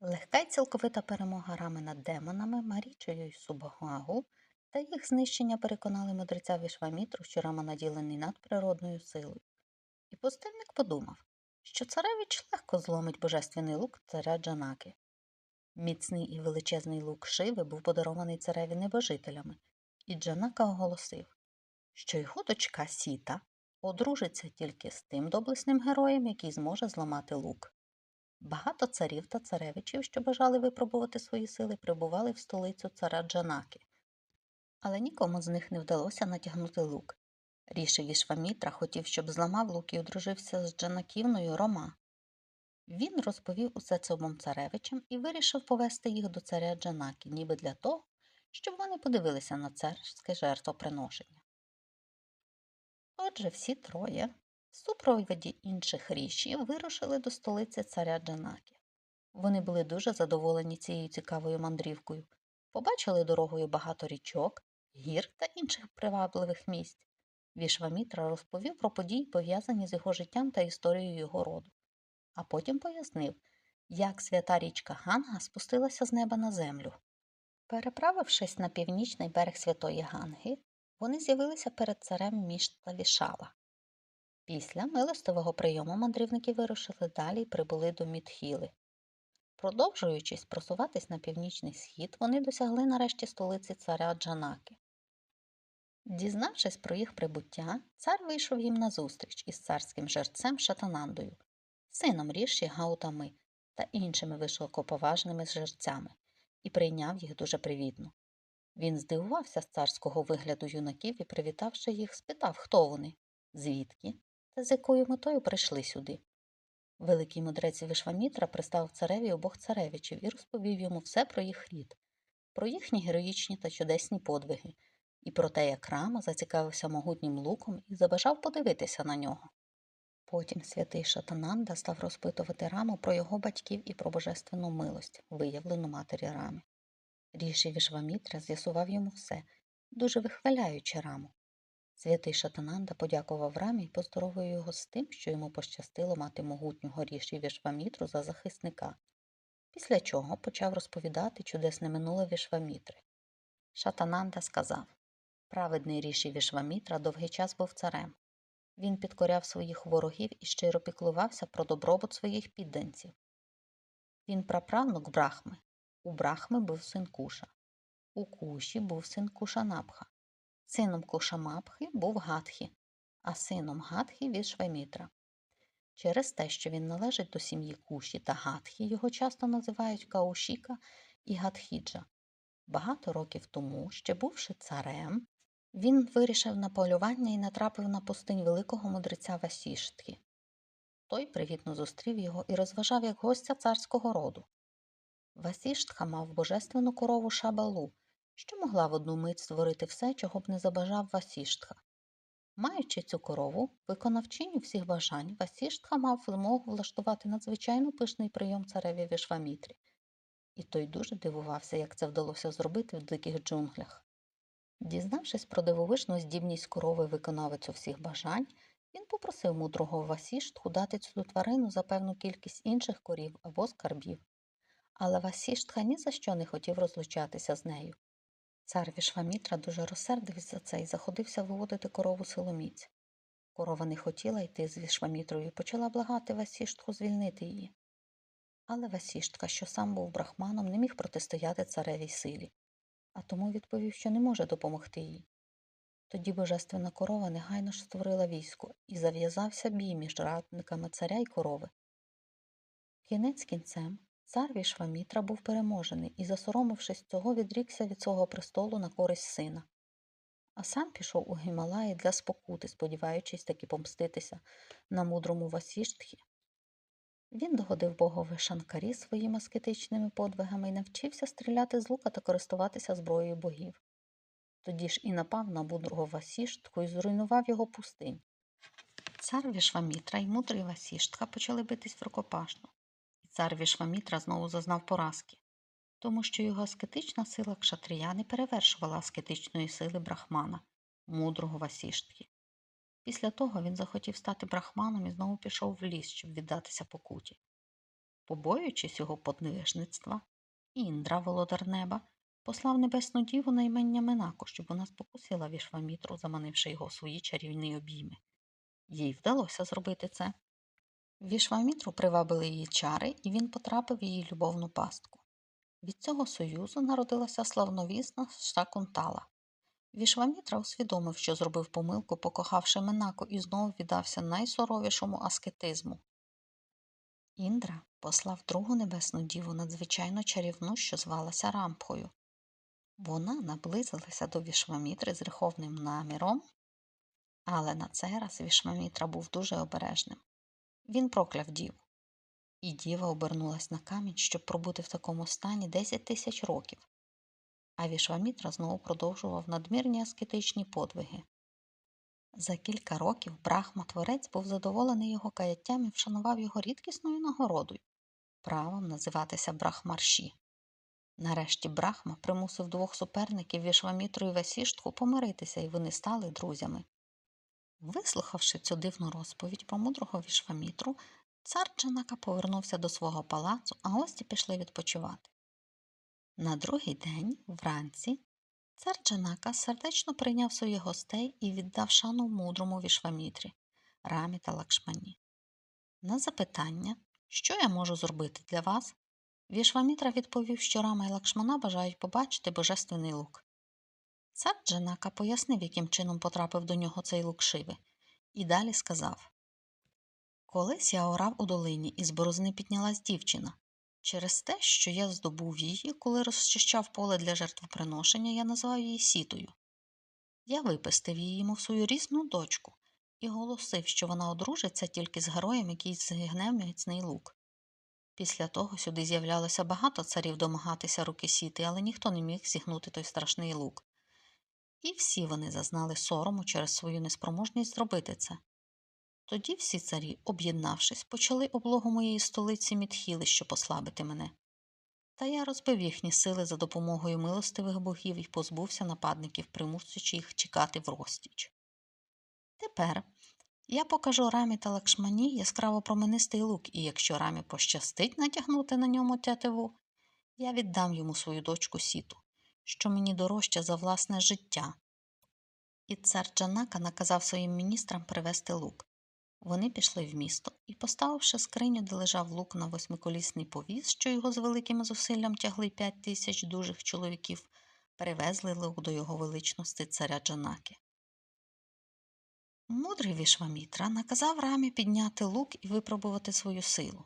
Легка й цілковита перемога Рами над демонами, Марічею й Субагу та їх знищення переконали мудреця Вішвамітру, що Рама наділений надприродною силою. І пустельник подумав, що царевич легко зломить божественний лук царя Джанаки. Міцний і величезний лук Шиви був подарований цареві небожителями, і Джанака оголосив, що його дочка Сіта одружиться тільки з тим доблесним героєм, який зможе зламати лук. Багато царів та царевичів, що бажали випробувати свої сили, прибували в столицю цара Джанаки. Але нікому з них не вдалося натягнути лук. Рішив Вішвамітра хотів, щоб зламав лук і одружився з Джанаківною Рома. Він розповів усе це обом царевичам і вирішив повести їх до царя Джанаки, ніби для того, щоб вони подивилися на царське жертвоприношення. Отже, всі троє в супроводі інших рішів вирушили до столиці царя Джанаки. Вони були дуже задоволені цією цікавою мандрівкою, побачили дорогою багато річок, гір та інших привабливих місць. Вішвамітра розповів про події, пов'язані з його життям та історією його роду, а потім пояснив, як свята річка Ганга спустилася з неба на землю. Переправившись на північний берег Святої Ганги, вони з'явилися перед царем Мішта Вішала. Після милостивого прийому мандрівники вирушили далі і прибули до Мідхіли. Продовжуючись просуватись на північний схід, вони досягли нарешті столиці царя Джанаки. Дізнавшись про їх прибуття, цар вийшов їм назустріч із царським жерцем Шатанандою, сином Ріші Гаутами та іншими високоповажними жерцями, і прийняв їх дуже привітно. Він здивувався з царського вигляду юнаків і, привітавши їх, спитав, хто вони, звідки з якою метою прийшли сюди. Великий мудрець Вишвамітра приставив цареві обох царевичів і розповів йому все про їх рід, про їхні героїчні та чудесні подвиги, і про те, як Рама зацікавився могутнім луком і забажав подивитися на нього. Потім святий Шатананда став розпитувати Раму про його батьків і про божественну милость, виявлену матері Рами. Ріші Вішвамітра з'ясував йому все, дуже вихваляючи Раму. Святий Шатананда подякував Рамі і поздоровив його з тим, що йому пощастило мати могутнього ріші Вішвамітру за захисника, після чого почав розповідати чудесне минуле Вішвамітри. Шатананда сказав праведний ріші Вішвамітра довгий час був царем. Він підкоряв своїх ворогів і щиро піклувався про добробут своїх підданців. Він праправнук Брахми. У Брахми був син Куша. У Куші був син Кушанабха. Сином Кушамабхи був Гатхі, а сином Гатхі Вішвамітра. Через те, що він належить до сім'ї Куші та Гатхі, його часто називають Каушіка і Гатхіджа. Багато років тому, ще бувши царем, він вирішив на полювання і натрапив на пустинь великого мудреця Васіштхи. Той привітно зустрів його і розважав як гостя царського роду. Васіштха мав божественну корову Шабалу, що могла в одну мить створити все, чого б не забажав Васіштха. Маючи цю корову, виконавчиню всіх бажань, Васіштха мав змогу влаштувати надзвичайно пишний прийом цареві Вішвамітрі, і той дуже дивувався, як це вдалося зробити в диких джунглях. Дізнавшись про дивовижну здібність корови виконавицю всіх бажань, він попросив мудрого Васіштху дати цю тварину за певну кількість інших корів або скарбів. Але Васіштха ні за що не хотів розлучатися з нею. Цар Вішвамітра дуже розсердився за це і заходився виводити корову силоміць. Корова не хотіла йти з Вішвамітрою і почала благати Васіштху звільнити її. Але Васіштка, що сам був брахманом, не міг протистояти царевій силі, а тому відповів, що не може допомогти їй. Тоді божественна корова негайно ж створила військо і зав'язався бій між радниками царя й корови. Кінець кінцем Цар Вішвамітра був переможений і, засоромившись цього, відрікся від свого престолу на користь сина. А сам пішов у Гімалаї для спокути, сподіваючись таки помститися на мудрому Васіштхі. Він догодив богові Шанкарі своїми аскетичними подвигами і навчився стріляти з лука та користуватися зброєю богів. Тоді ж і напав на мудрого Васіштху і зруйнував його пустинь. Цар Вішвамітра і мудрий Васіштха почали битись в рукопашну. Цар Вішвамітра знову зазнав поразки, тому що його аскетична сила кшатрія не перевершувала аскетичної сили брахмана, мудрого Васіштхи. Після того він захотів стати брахманом і знову пішов в ліс, щоб віддатися покуті. Побоюючись його подвижництва, Індра, володар неба, послав небесну діву на імення Минаку, щоб вона спокусила Вішвамітру, заманивши його в свої чарівні обійми. Їй вдалося зробити це. Вішвамітру привабили її чари, і він потрапив в її любовну пастку. Від цього союзу народилася славновісна Шакунтала. Вішвамітра усвідомив, що зробив помилку, покохавши Минаку, і знову віддався найсуровішому аскетизму. Індра послав другу небесну діву надзвичайно чарівну, що звалася Рампхою. Вона наблизилася до Вішвамітри з гріховним наміром, але на цей раз Вішвамітра був дуже обережним. Він прокляв діву. І діва обернулась на камінь, щоб пробути в такому стані 10 тисяч років. А Вішвамітра знову продовжував надмірні аскетичні подвиги. За кілька років Брахма Творець був задоволений його каяттям і вшанував його рідкісною нагородою правом називатися Брахмарші. Нарешті Брахма примусив двох суперників Вішвамітру і Васіштху помиритися, і вони стали друзями. Вислухавши цю дивну розповідь про мудрого Вішвамітру, цар Джанака повернувся до свого палацу, а гості пішли відпочивати. На другий день, вранці, цар Джанака сердечно прийняв своїх гостей і віддав шану мудрому Вішвамітрі, Рамі та Лакшмані. На запитання, що я можу зробити для вас, Вішвамітра відповів, що Рама і Лакшмана бажають побачити божественний лук. Цар Джанака пояснив, яким чином потрапив до нього цей лук шиви, і далі сказав Колись я орав у долині, і з борозни піднялась дівчина. Через те, що я здобув її, коли розчищав поле для жертвоприношення, я назвав її сітою. Я випустив її, мов свою різну дочку, і голосив, що вона одружиться тільки з героєм, який згигне міцний лук. Після того сюди з'являлося багато царів домагатися руки сіти, але ніхто не міг зігнути той страшний лук. І всі вони зазнали сорому через свою неспроможність зробити це. Тоді всі царі, об'єднавшись, почали облогу моєї столиці Мітхіли, щоб послабити мене. Та я розбив їхні сили за допомогою милостивих богів і позбувся нападників, примусуючи їх чекати в розтіч. Тепер я покажу рамі та лакшмані яскраво променистий лук, і якщо рамі пощастить натягнути на ньому тятиву, я віддам йому свою дочку сіту, що мені дорожче за власне життя. І цар Джанака наказав своїм міністрам привезти лук. Вони пішли в місто і, поставивши скриню, де лежав лук на восьмиколісний повіз, що його з великим зусиллям тягли п'ять тисяч дужих чоловіків, перевезли лук до його величності царя Джанаки. Мудрий Вішвамітра наказав рамі підняти лук і випробувати свою силу.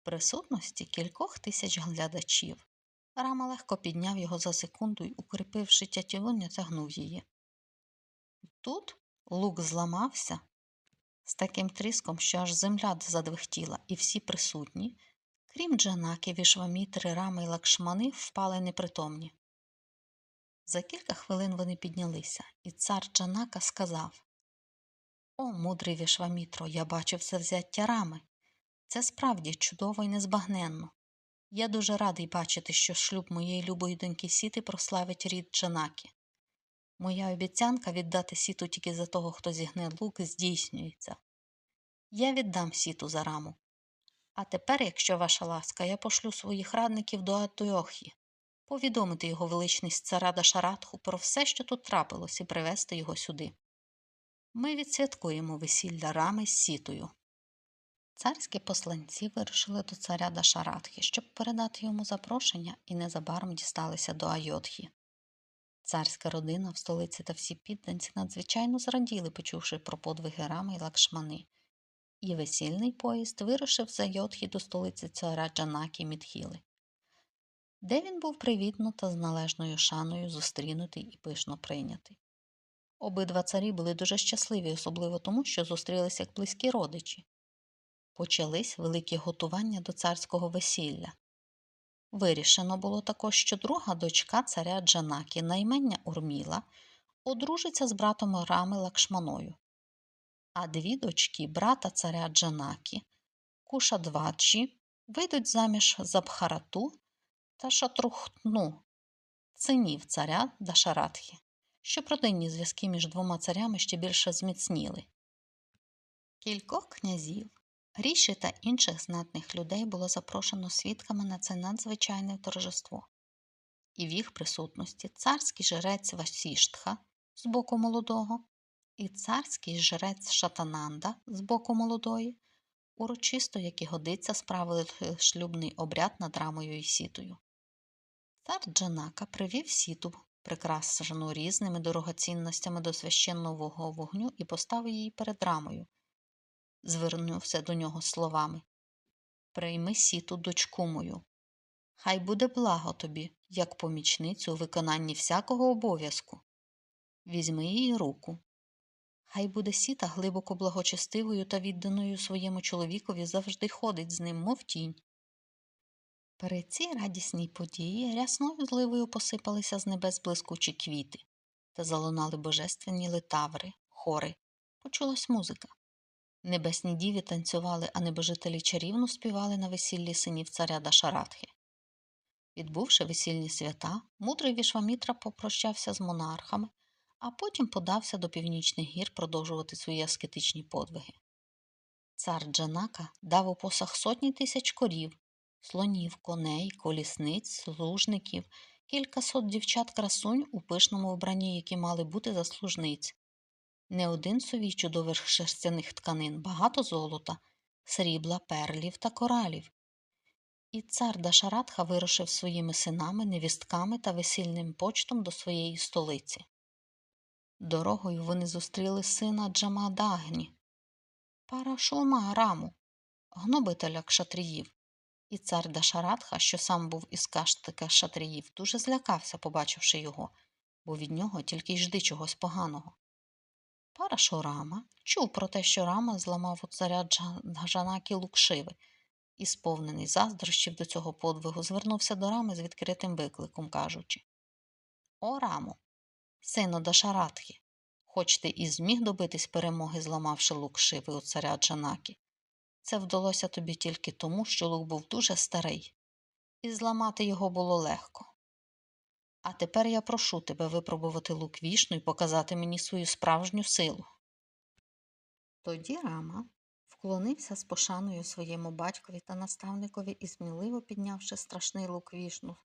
В присутності кількох тисяч глядачів рама легко підняв його за секунду і, укріпивши тятіву, натягнув її. Тут лук зламався з таким тріском, що аж земля задвихтіла, і всі присутні, крім Джанаки, Вішвамітри, Рами й Лакшмани, впали непритомні. За кілька хвилин вони піднялися, і цар Джанака сказав О, мудрий Вішвамітро, я бачив це взяття рами. Це справді чудово і незбагненно. Я дуже радий бачити, що шлюб моєї любої доньки Сіти прославить рід Джанаки. Моя обіцянка віддати сіту тільки за того, хто зігне лук, здійснюється. Я віддам сіту за раму. А тепер, якщо ваша ласка, я пошлю своїх радників до Атойохі, повідомити його величність царада Шаратху про все, що тут трапилось, і привезти його сюди. Ми відсвяткуємо весілля рами з сітою. Царські посланці вирушили до царя Дашаратхи, щоб передати йому запрошення і незабаром дісталися до Айотхі. Царська родина в столиці та всі підданці надзвичайно зраділи, почувши про подвиги рами й лакшмани, і весільний поїзд вирушив за Йодхі до столиці царя Джанакі Мідхіли, де він був привітно та з належною шаною зустрінутий і пишно прийнятий. Обидва царі були дуже щасливі, особливо тому, що зустрілися як близькі родичі. Почались великі готування до царського весілля. Вирішено було також, що друга дочка царя Джанакі, наймення Урміла, одружиться з братом Рами Лакшманою, а дві дочки брата царя Джанакі, Кушадваджі, вийдуть заміж за Бхарату та Шатрухтну, синів царя Дашаратхи, щоб родинні зв'язки між двома царями ще більше зміцніли. Кількох князів Ріші та інших знатних людей було запрошено свідками на це надзвичайне торжество. І в їх присутності царський жрець Васіштха з боку молодого і царський жрець Шатананда з боку молодої урочисто, як і годиться, справили шлюбний обряд над рамою і сітою. Цар Джанака привів сіту, прикрашену різними дорогоцінностями до священного вогню, і поставив її перед рамою. Звернувся до нього словами Прийми сіту, дочку мою. Хай буде благо тобі, як помічницю у виконанні всякого обов'язку. Візьми її руку. Хай буде сіта глибоко благочестивою та відданою своєму чоловікові завжди ходить з ним, мов тінь. При цій радісній події рясною зливою посипалися з небес блискучі квіти та залунали божественні литаври, хори. Почулась музика. Небесні діві танцювали, а небожителі чарівно співали на весіллі синів царя Дашаратхи. Відбувши весільні свята, мудрий Вішвамітра попрощався з монархами, а потім подався до північних гір продовжувати свої аскетичні подвиги. Цар Джанака дав у посах сотні тисяч корів, слонів, коней, колісниць, служників, кількасот дівчат красунь у пишному вбранні, які мали бути за служниць. Не один совій чудових шерстяних тканин, багато золота, срібла, перлів та коралів. І цар Дашаратха вирушив своїми синами, невістками та весільним почтом до своєї столиці. Дорогою вони зустріли сина Джамадагні, Парашума Раму, гнобителя кшатріїв. І цар Дашаратха, що сам був із каштика шатріїв, дуже злякався, побачивши його, бо від нього тільки й жди чогось поганого. Парашурама чув про те, що Рама зламав у царя Джа- Джанакі Лукшиви, і, сповнений заздрощів до цього подвигу, звернувся до Рами з відкритим викликом, кажучи. О, Рамо, сину Дашаратхи, хоч ти і зміг добитись перемоги, зламавши Лукшиви у царя Джанакі, це вдалося тобі тільки тому, що лук був дуже старий, і зламати його було легко. А тепер я прошу тебе випробувати лук вішну і показати мені свою справжню силу. Тоді Рама вклонився з пошаною своєму батькові та наставникові і, сміливо піднявши страшний лук вішну,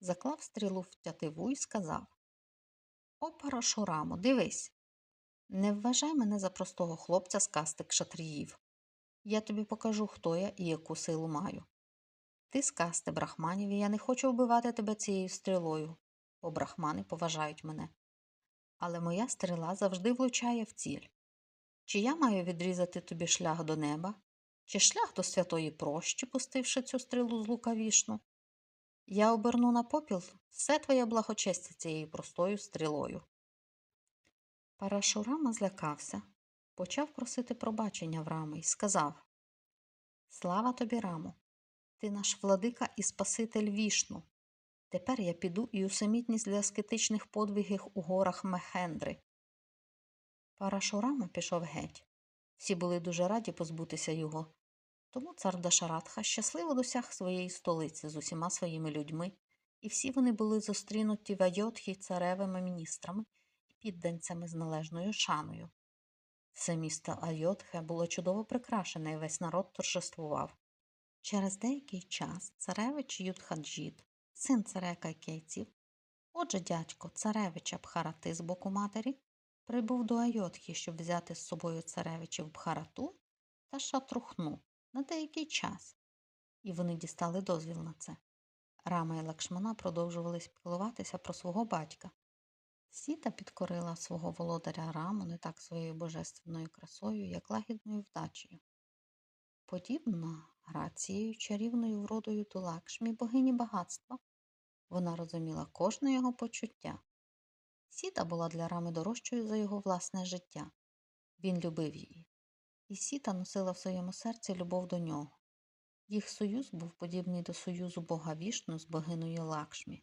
заклав стрілу в тятиву і сказав О, Парашурамо, дивись. Не вважай мене за простого хлопця з касти кшатріїв. Я тобі покажу, хто я і яку силу маю. Ти з касти брахманів, і я не хочу вбивати тебе цією стрілою, бо брахмани поважають мене. Але моя стріла завжди влучає в ціль. Чи я маю відрізати тобі шлях до неба, чи шлях до святої прощі, пустивши цю стрілу з лука вішну? Я оберну на попіл все твоє благочестя цією простою стрілою. Парашурама злякався, почав просити пробачення в рами і сказав Слава тобі, Рамо, ти наш владика і Спаситель вішну. Тепер я піду і усамітність для аскетичних подвигів у горах Мехендри. Парашурама пішов геть. Всі були дуже раді позбутися його. Тому цар Дашаратха щасливо досяг своєї столиці з усіма своїми людьми, і всі вони були зустрінуті в Айотхі царевими міністрами і підданцями з належною шаною. Все місто Айотхе було чудово прикрашене, і весь народ торжествував. Через деякий час царевич Юдхаджіт, син царека Кейців, отже дядько царевича Бхарати з боку матері, прибув до Айотхи, щоб взяти з собою царевичів Бхарату та Шатрухну на деякий час, і вони дістали дозвіл на це. Рама і Лакшмана продовжували спілкуватися про свого батька. Сіта підкорила свого володаря Раму не так своєю божественною красою, як лагідною вдачею. Подібно грацією, чарівною вродою до Лакшмі, богині багатства, вона розуміла кожне його почуття. Сіта була для Рами дорожчою за його власне життя. Він любив її. І Сіта носила в своєму серці любов до нього. Їх союз був подібний до союзу бога Вішну з богиною Лакшмі.